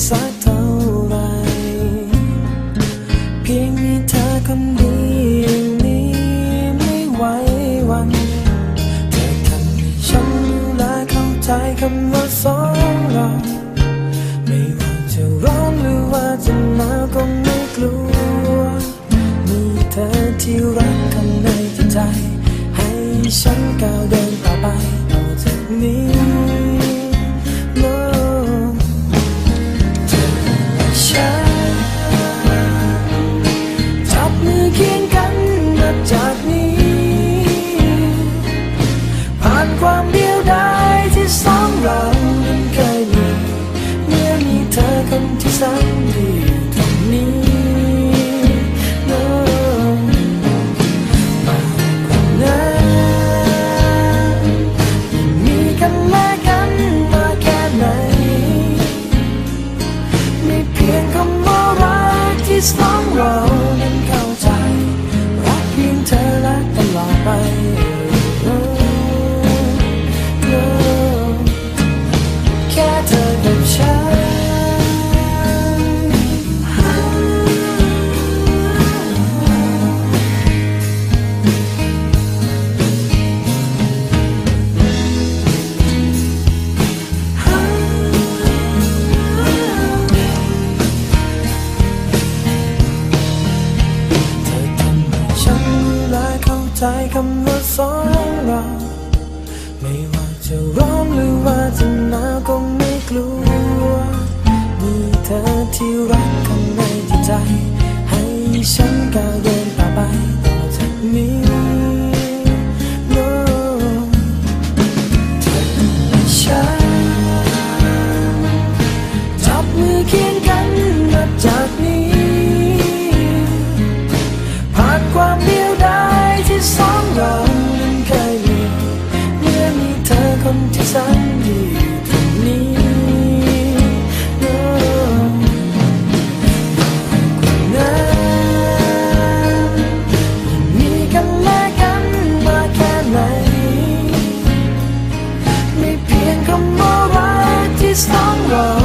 ล ใจคำว่าสองเรา ไม่ว่าจะร้อนหรือว่าจะหนาวก็ไม่กลัว มีเธอที่รักข้างในจิตใจ ให้ฉันก้าวเดินต่อไปต่อจากนี้ คำว่ารักที่สองเรา